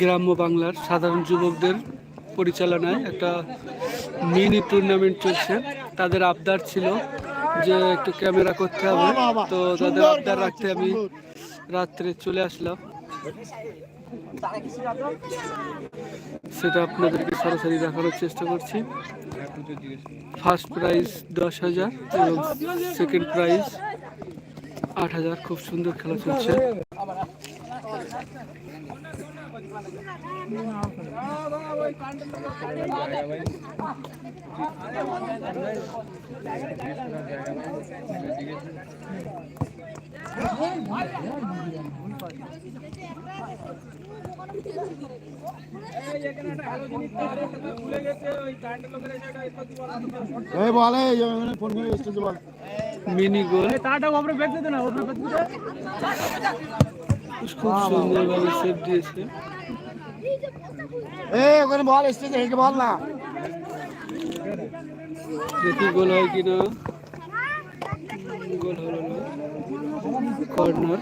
গ্রাম্য বাংলার সাধারণ যুবকদের পরিচালনায় একটা মিনি টুর্নামেন্ট চলছে। তাদের আবদার ছিল যে একটু ক্যামেরা করতে হবে। তো তাদের আবদার রাখতে আমি রাত্রে চলে আসলাম। সেটা আপনাদেরকে সরাসরি দেখানোর চেষ্টা করছি। ফার্স্ট প্রাইজ দশ হাজার এবং সেকেন্ড প্রাইজ আট হাজার। খুব সুন্দর খেলা চলছে। এই বলে ফোন করে স্টেজে বল। মিনি গোল। তাটা ওপরে বেঁধে দে না ওপরে বেঁধে দে। খুব সুন্দরভাবে সেভ দিয়েছে। এই ওখানে বল স্টেজে হেঁকে বল না। দেখি গোল হয় কিনা গোল হলো না। কর্নার।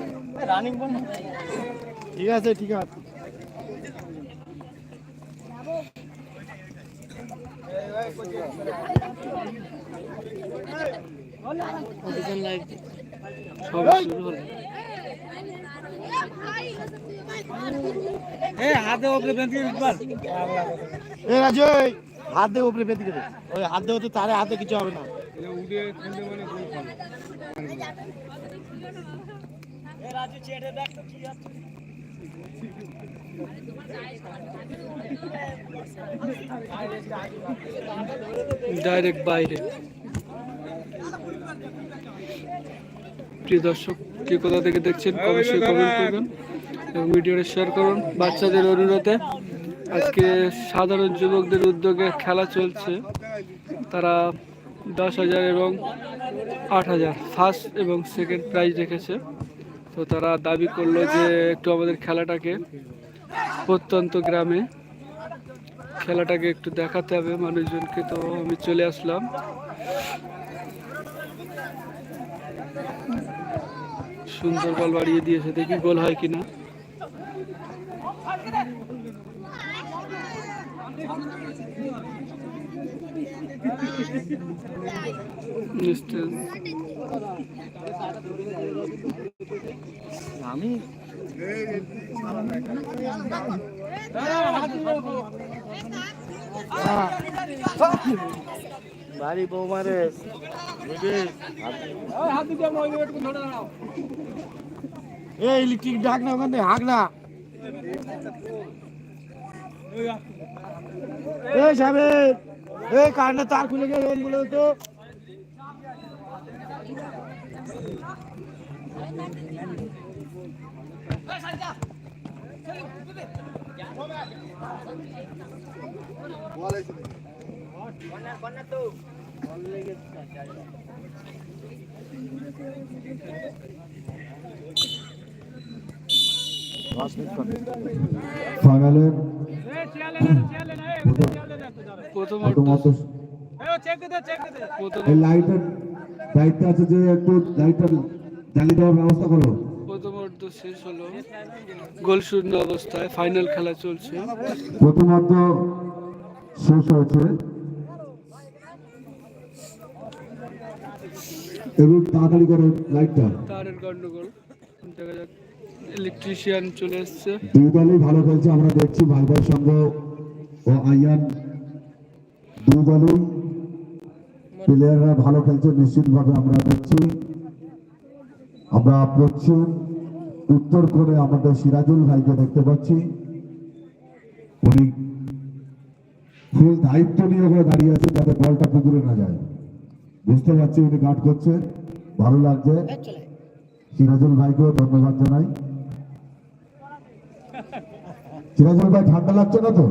ঠিক আছে ঠিক আছে। সবে শুরু হলো। এ হাতে ওপরে বেঁধে একবার এ রাজু এই হাত উপরে বেঁধে দে ওই হাত দিয়ে তো তারে হাতে কিছু হবে না। ডাইরেক্ট বাইরে। প্রিয় দর্শক, কে কোথা থেকে দেখছেন অবশ্যই কমেন্ট করবেন এবং ভিডিওটা শেয়ার করুন। বাচ্চাদের অনুরোধে, আজকে সাধারণ যুবকদের উদ্যোগে খেলা চলছে। তারা দশ হাজার এবং আট হাজার ফার্স্ট এবং সেকেন্ড প্রাইজ রেখেছে। তো তারা দাবি করল যে, একটু আমাদের খেলাটাকে প্রত্যন্ত গ্রামে খেলাটাকে একটু দেখাতে হবে মানুষজনকে। তো আমি চলে আসলাম। সুন্দর বল বাড়িয়ে দিয়েছে দেখি গোল হয় কিনা। নিশ্চয়। আমি বাড়ি বৌমারে। এই ইলেকট্রিক ডাক না ওখান থেকে হাঁক না। এই সাহেব এই কারেন্টের তার খুলে গেছে বলে তো ফাইনালে প্রথম এই লাইটের দায়িত্ব আছে যে একটু লাইটটা জ্বালিয়ে দেওয়ার ব্যবস্থা করো প্রথমার্ধ শেষ হলো গোল শূন্য অবস্থায় ফাইনাল খেলা চলছে প্রথমত শেষ হয়েছে। একটু তাড়াতাড়ি করো লাইটটা। তারের গন্ডগোল। দেখা যাক ইলেকট্রিশিয়ান চলে এসছে। দুই দলই ভালো খেলছে আমরা দেখছি ভাইবার সংঘ ও আইয়ান দুই দলই প্লেয়াররা ভালো খেলছে নিশ্চিতভাবে আমরা দেখছি। আমরা পশ্চিম উত্তর করে আমাদের সিরাজুল ভাইকে দেখতে পাচ্ছি। উনি ফুল দায়িত্ব নিয়ে ওখানে দাঁড়িয়ে আছে যাতে বলটা পুকুরে না যায়। বুঝতে পারছি উনি গার্ড করছে, ভালো লাগছে। সিরাজুল ভাইকেও ধন্যবাদ জানাই। সিরাজুল ভাই, ঠান্ডা লাগছে না তো?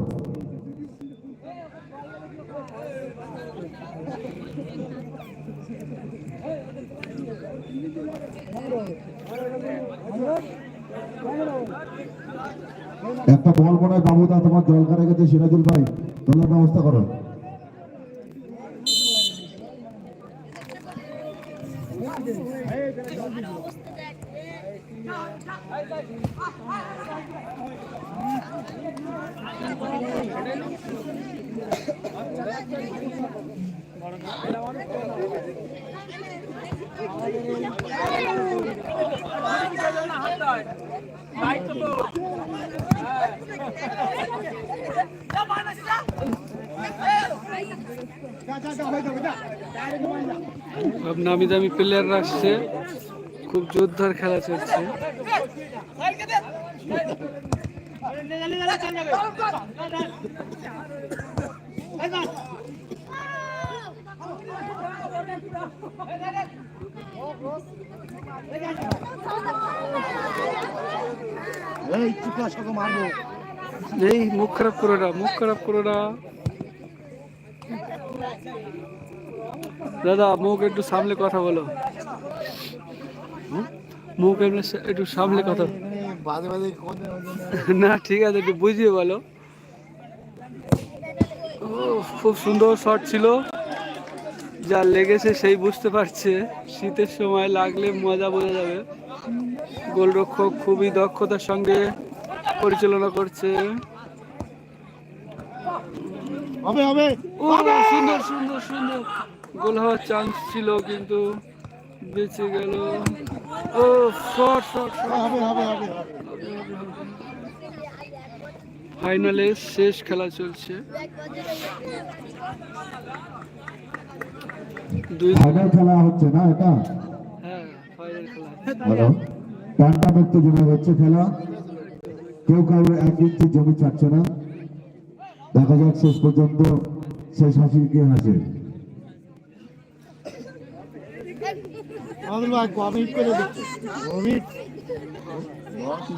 একটা বল মনে হয় বাবুদা, তোমার জল কারে গেছে। সিরাজুল ভাই তোলার ব্যবস্থা করো। সব নামি দামি প্লেয়ার আসছে খুব জোরদার খেলা চলছে এই মুখ খারাপ করো না, মুখ খারাপ করো না। দাদা, মুখ একটু সামলে কথা বলো। মুখ একটু সামলে কথা না ঠিক আছে একটু বুঝিয়ে বলো। ও খুব সুন্দর শট ছিল। যা লেগেছে সেই বুঝতে পারছে। শীতের সময় লাগলে মজা বোঝা যাবে। গোলরক্ষক খুবই দক্ষতার সঙ্গে পরিচালনা করছে। হবে হবে। ও সুন্দর সুন্দর সুন্দর। গোল হওয়ার চান্স ছিল কিন্তু বেঁচে গেল। ও শট শট হবে হবে হবে হবে। ফাইনালে শেষ খেলা চলছে। দুই ফাইনাল খেলা হচ্ছে না এটা? হ্যাঁ ফাইনাল খেলা। হ্যালো? টানটা মুক্ত জমে হচ্ছে খেলা। কেউ কারোর এক ইঞ্চি জমি ছাড়ছে না। দেখা যাক শেষ পর্যন্ত শেষ হাসি কে হাসে আমাদের ভাই কমিট করে দিচ্ছে কমিট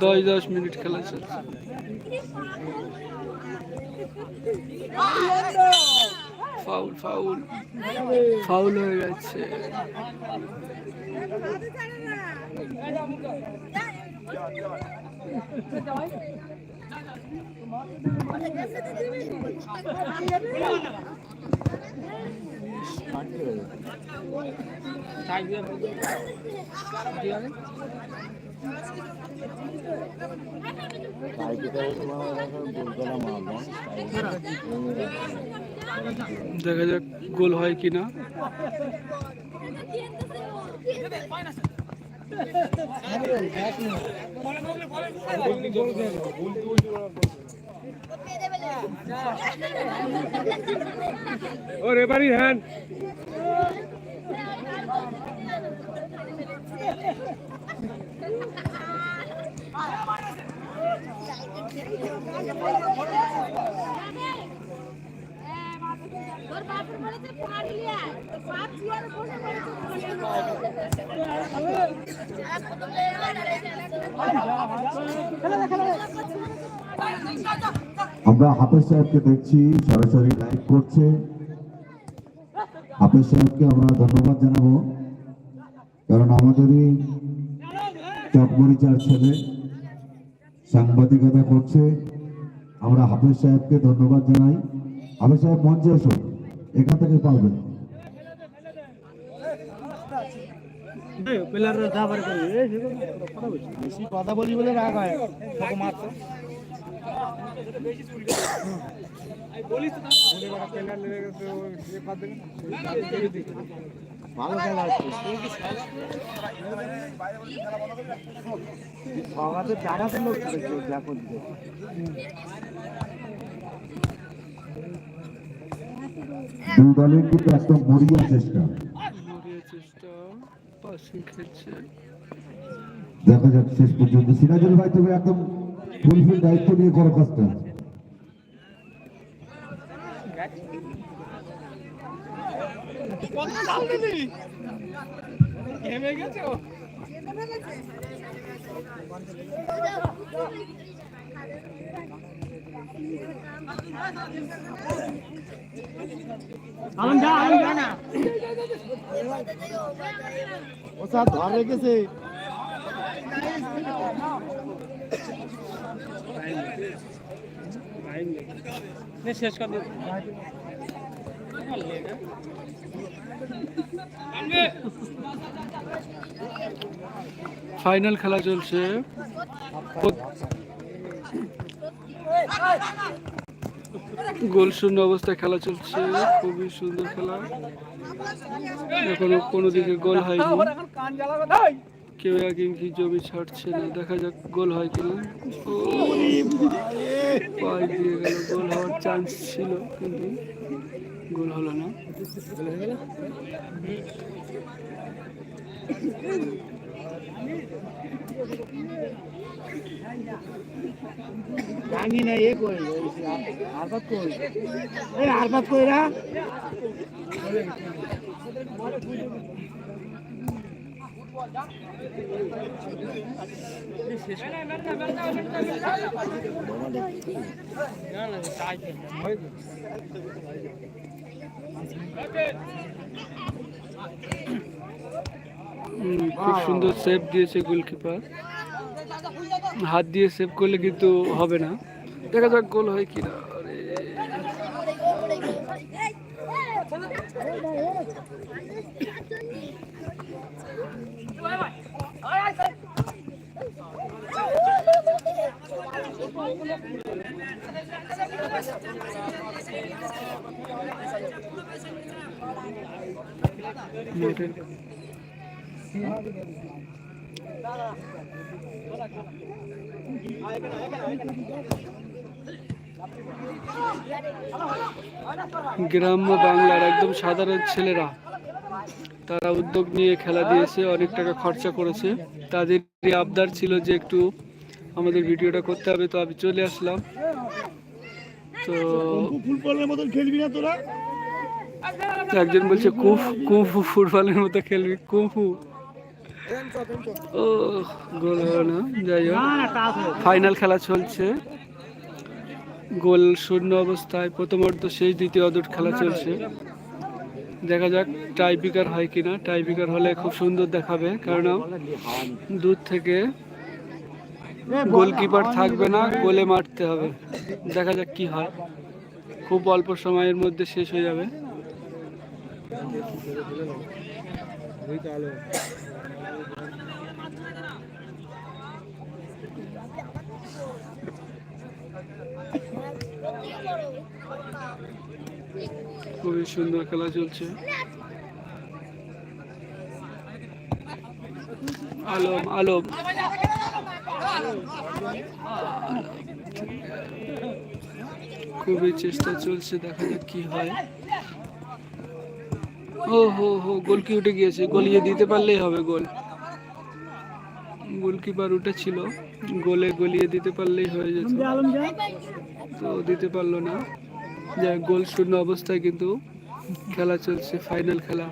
দশ দশ মিনিট খেলা চলছে। ফাউল ফাউল ফাউল হয়ে গেছে। দেখা যাক গোল হয় কিনা। ও রেফারি হ্যান্ড তোর বাপের বাড়িতে পাড়ি তোর বাপ চেয়ারে বসে আমরা হাফেজ সাহেবকে দেখছি, সরাসরি লাইভ করছে। হাফেজ সাহেবকে আমরা ধন্যবাদ জানাব, কারণ আমাদেরই চকমরিচার ছেলে সাংবাদিকতা করছে। আমরা হাফেজ সাহেবকে ধন্যবাদ জানাই। হাফেজ সাহেব মঞ্চে এসো এখান থেকে পাবেন কথা বলি বলে রাগ হয় ভালো খেলা জানাতে লোক দেখো দুই দলের কিন্তু একদম মরিয়া চেষ্টা। দেখা যাক শেষ পর্যন্ত সিরাজুল ভাই তুমি একদম ফুলফিল দায়িত্ব নিয়ে করো কাজটা। গেছে ও আলম যা আলম যা না। ও স্যার ধর রেখেছে শেষ কর ফাইনাল খেলা চলছে। গোল শূন্য অবস্থায় খেলা চলছে। খুবই সুন্দর খেলা। এখনও কোনো দিকে গোল হয়নি। কেউ এক ইঞ্চি জমি ছাড়ছে না। দেখা যাক গোল হয় কিনা। দিয়ে গেল। গোল হওয়ার চান্স ছিল, কিন্তু গোল হলো না। জানি না, এ কই? আরবাত কই? খুব সুন্দর সেভ দিয়েছে গোলকিপার হাত দিয়ে সেভ করলে কিন্তু হবে না দেখা যাক গোল হয় কিনা আরে গ্রাম্য বাংলার একদম সাধারণ ছেলেরা। তারা উদ্যোগ নিয়ে খেলা দিয়েছে অনেক টাকা খরচা করেছে। তাদের আবদার ছিল যে একটু আমাদের ভিডিওটা করতে হবে তো আমি চলে আসলাম। তো ফুটবলের মতন খেলবি না তোরা? একজন বলছে কুফ কুফু ফুটবলের মতো খেলবি কুফু। ও গোল হলো না যাই হোক। ফাইনাল খেলা চলছে। গোল শূন্য অবস্থায় প্রথম অর্ধ শেষ দ্বিতীয় অর্ধ খেলা চলছে। দেখা যাক টাই বিকার হয় কিনা। টাই বিকার হলে খুব সুন্দর দেখাবে, কারণ দূর থেকে গোলকিপার থাকবে না, গোলে মারতে হবে। দেখা যাক কি হয়। খুব অল্প সময়ের মধ্যে শেষ হয়ে যাবে। খুবই সুন্দর খেলা চলছে। আলম আলম। খুবই চেষ্টা চলছে, দেখা যাক কি হয়। ও হো হো গোলকি উঠে গিয়েছে, গলিয়ে দিতে পারলেই হবে গোল। গোলকিপার উঠেছিল গোলে গলিয়ে দিতে পারলেই হয়ে যেত। তো দিতে পারল না। হোক, গোল শূন্য অবস্থায় কিন্তু খেলা চলছে ফাইনাল খেলা।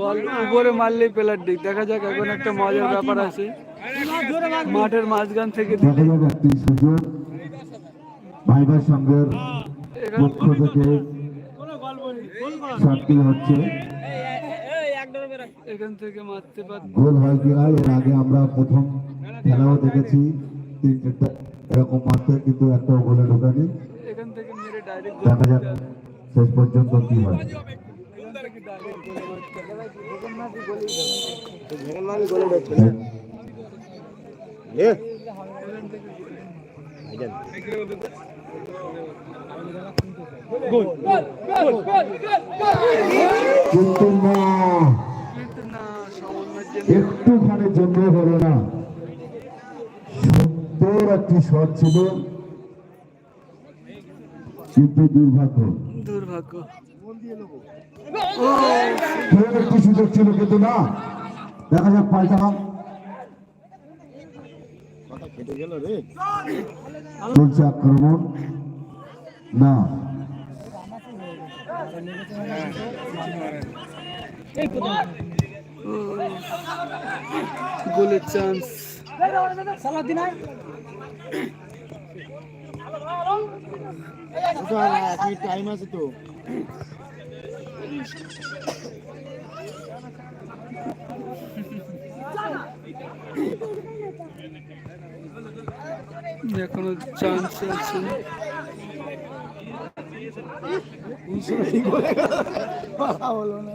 বল উপরে মারলেই পেলার দিক। দেখা যাক এখন একটা মজার ব্যাপার আছে। মাঠের মাঝখান থেকে ভাইবার সঙ্গের পক্ষ থেকে হচ্ছে। এখান থেকে মারতে পার গোল হয় কিনা এর আগে আমরা প্রথম খেলাও দেখেছি তিন চারটা এরকম মারতে কিন্তু একটা গোলে ঢোকানি। এখান থেকে মেরে ডাইরেক্ট দেখা যাক শেষ পর্যন্ত কি হয়। কিন্তু কিন্তু না! জন্য একটুখানির জন্য হলো না। সুন্দর একটি শট ছিল। কিন্তু দুর্ভাগ্য। দুর্ভাগ্য। ফের একটি সুযোগ ছিল কিন্তু না। দেখা যাক পাল্টা চলছে আক্রমণ। না। গোলের চান্স ওটা না, টাইম আছে তো। এখনও চান্স আছে। বলো না।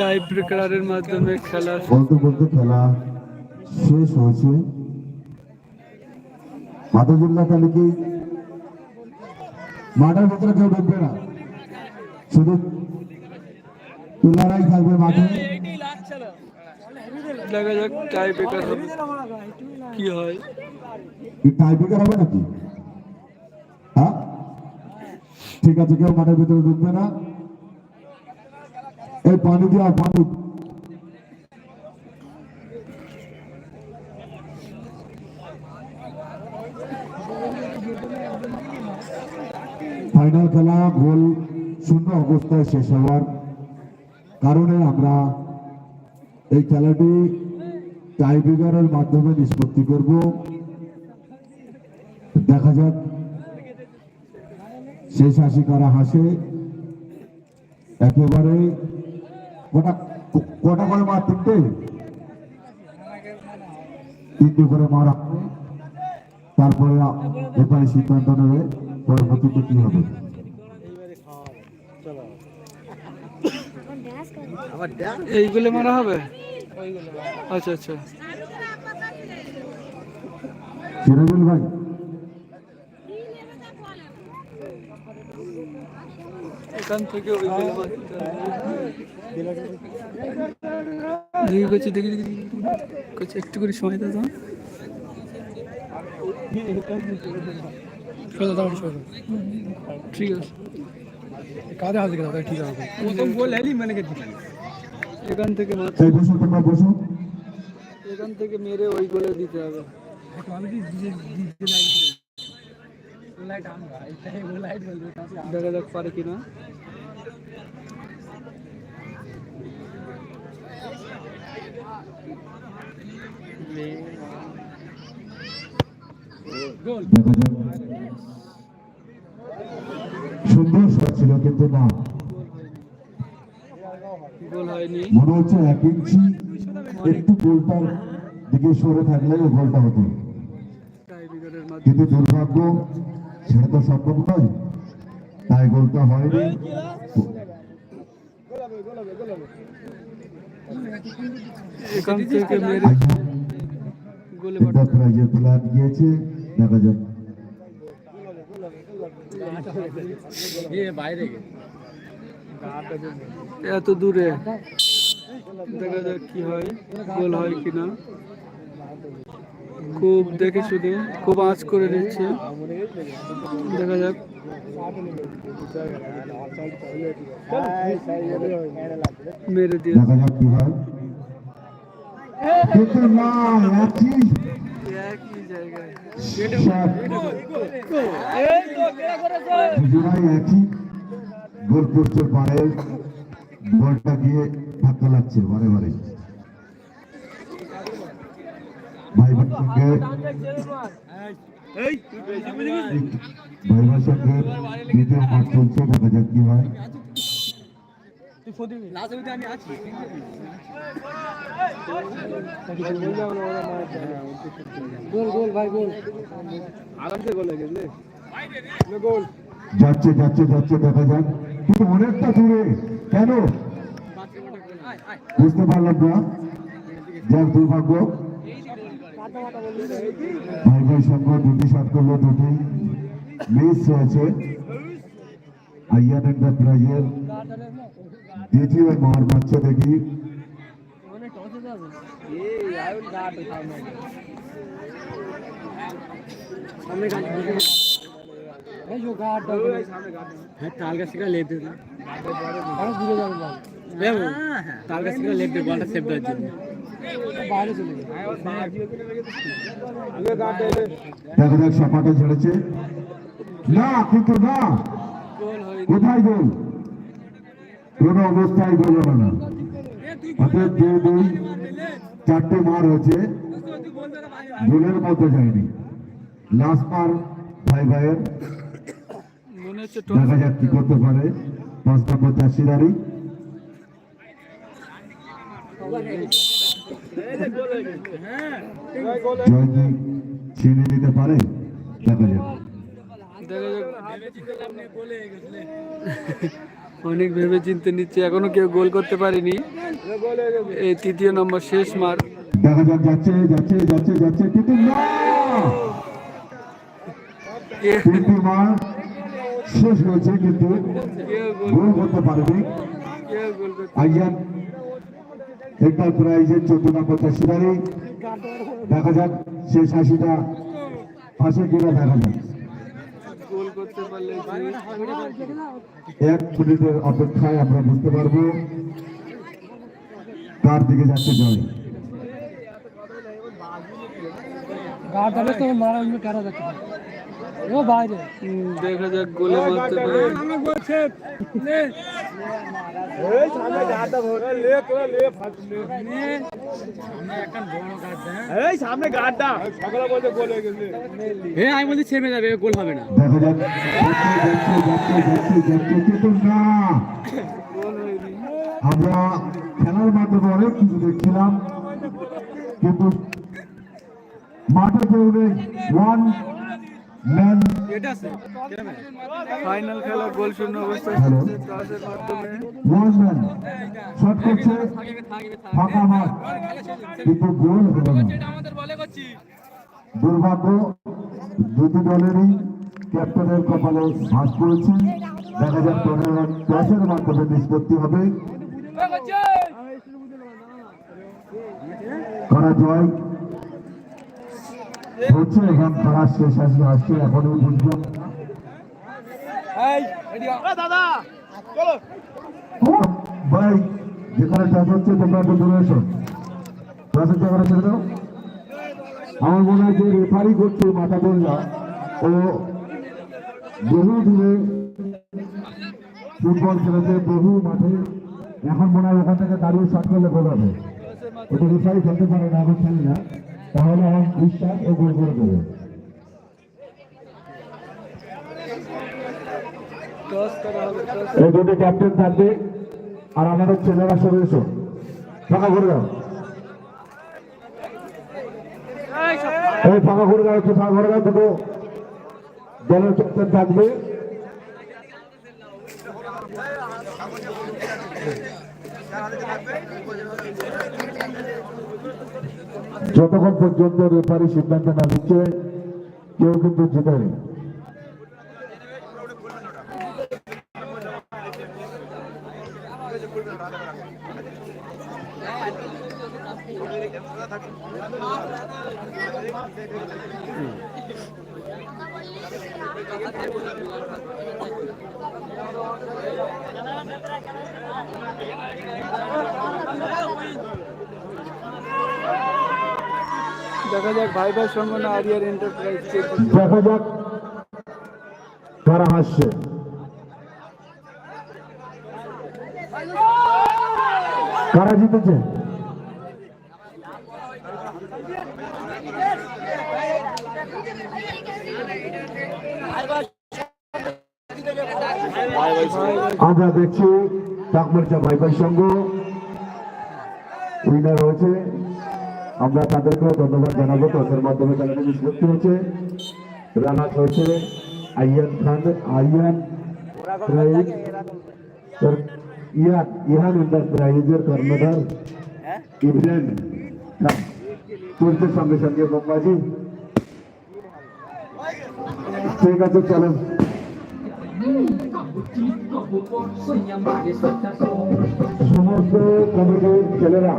টাই ব্রেকারের মাধ্যমে খেলা বলতে বলতে খেলা শেষ হয়েছে। তাহলে কি মাঠের ভেতরে কেউ ঢুকবে না? শুধু তুলারাই থাকবে মাঠে? দেখা যাক টাই ব্রেকার হবে। কি হয়? কি টাইব্রেকার হবে নাকি? হ্যাঁ? ঠিক আছে কেউ মাঠের ভেতরে ঢুকবে না। এই পানি দেওয়া পানি ফাইনাল খেলা গোল শূন্য অবস্থায় শেষ হওয়ার কারণে আমরা এই খেলাটি টাইব্রেকারের মাধ্যমে নিষ্পত্তি করব। দেখা যাক। শেষ হাসি কারা হাসে। একেবারে কটা কটা করে মার তিনটে তিনটে করে মার। তারপরে এবারে সিদ্ধান্ত নেবে পরবর্তীতে কি হবে এইগুলো মারা হবে আচ্ছা আচ্ছা সিরাজুল ভাই এখান থেকে ওইগুলো। দেখি করছি দেখি দেখি। করছি একটু করে সময় দাও তো। ঠিক আছে। এখান থেকে মার- এই বসো তোমরা বসো এখান থেকে মেরে ওই গোলে দিতে হবে। দেখা যাক পারে কিনা দেখা যাক সুন্দর শট ছিল কিন্তু না। মনে হচ্ছে এক ইঞ্চি একটু গোলটার দিকে সরে থাকলে গোলটা হতো। কিন্তু দুর্ভাগ্য সেটা তো সম্ভব নয়। তাই গোলটা হয়নি। এখান থেকে মেরে আইয়া গোলে একটা পাঠাতে হবে। প্রাইজের প্লান গিয়েছে দেখা যাক। এত দূরে। দেখা যাক কি হয় গোল হয় কিনা খুব দেখে শুনে খুব আঁচ করে নিচ্ছে। দেখা যাক। মেরে দিয়ে দেখা যাক কি হয়। কিন্তু না একই একই জায়গায়। Shot। দুজনাই একই গোল পোস্টের পারে বলটা গিয়ে ধাক্কা লাগছে বারে বারে ভাই ভাই সঙ্গে ভাই ভাই সঙ্গে দ্বিতীয় মাঠ চলছে দেখা যাক কি হয় গোল গোল ভাই গোল। আরামসে গোল গেছে। গোল। যাচ্ছে যাচ্ছে যাচ্ছে দেখা যাক। কিন্তু অনেকটা দূরে। কেন? বুঝতে পারলাম না। যাক দুর্ভাগ্য। ভাই ভাই সঙ্গ দুটি শট করল দুটি। মিস হয়েছে আইয়ান এন্টারপ্রাইজের দ্বিতীয় মার মারছে দেখি দেখা যাক সাপাটা ছেড়েছে না কিন্তু না গোল হয়নি কোথায় গোল কোন অবস্থায় হলো না। অতএব দুই দুই চারটে মার হয়েছে গোলের মধ্যে যায়নি। লাস্ট মার ভাই ভাইয়ের। দেখা যাক কি করতে পারে। পাঁচ নম্বর চাষিদারি জয় ছিনে নিতে পারে? দেখা যাক। অনেক ভেবে চিনতে নিচ্ছে এখনও কেউ গোল করতে পারেনি। এই তৃতীয় নম্বর শেষ মার। দেখা যাক যাচ্ছে যাচ্ছে যাচ্ছে যাচ্ছে কিন্তু মার শেষ হয়েছে কিন্তু। গোল করতে পারেনি। কেউ গোল আইয়ান একবার প্রাইজের চোদ্দ নম্বর চাষিদারি দেখা যাক শেষ হাসিটা ফাঁসে কিনা দেখা যাক। এক মিনিটের অপেক্ষায় আমরা বুঝতে পারব কার দিকে যাচ্ছে জল হুম, তো মারা কারা মারতে বলতে বলে গেছে দেখা যাচ্ছে যাচ্ছে যাচ্ছে যাচ্ছে কিন্তু না। আমরা খেলার মাধ্যমে অনেক কিছু দেখছিলাম কিন্তু মাঠে পড়বে ওয়ান ফাইনাল খেলা গোল শূন্য অবস্থায় হ্যালো। চলছে টসের মাধ্যমে। শট করছে। ফাঁকা মাঠ। কিন্তু গোল হলো দুর্ভাগ্য দুটি দলেরই ক্যাপ্টেনের কপালে ভাস করেছে দেখা যাক টুর্নামেন্ট টসের মাধ্যমে নিষ্পত্তি হবে। কারা জয় হচ্ছে এখন খেলা শেষ আসলে আসছে এখনও বুঝলাম দাদা চলো। ভাই যেখানে টস হচ্ছে তোমরা একটু দূরে এসো। টসের জায়গাটা ছেড়ে দাও আমার মনে হয় যে রেফারি করছে মাথা বললা ও বহু দূরে ফুটবল খেলেছে বহু মাঠে। এখন মনে হয় ওখান থেকে দাঁড়িয়ে শট করলে গোল হবে। ওটা রেফারি খেলতে পারে না আমি খেলি না। তাহলে আমার বিশ্বাস ও গোল করে দেবে। এই দুটো ক্যাপ্টেন থাকবে, আর আমাদের ছেলেরা সরে এসো। ফাঁকা করে দাও। ফাঁকা করে দাও ফাঁকা করে দাও, দুটো দলের ক্যাপ্টেন থাকবে। যতক্ষণ পর্যন্ত রেফারি সিদ্ধান্ত না দিচ্ছে কেউ কিন্তু জিতেনি দেখা যাক ভাই ভাই সঙ্গে আরিয়ার এন্টারপ্রাইজ দেখা যাক কারা হাসছে। কারা জিতেছে? আমরা দেখছি চাকমারচা ভাইভাই সংঘ উইনার হয়েছে। আমরা তাদেরকেও ধন্যবাদ জানাব। টসের মাধ্যমে তাদের নিষ্পত্তি হয়েছে। রানার হয়েছে আইয়ান খান আইয়ান ইয়ান ইহান এন্টারপ্রাইজের কর্ণধার ইব্রাহিম খান। চলছে সঙ্গে সঙ্গে বোম্বাজি ঠিক আছে চলো সমস্ত কমিটির ছেলেরা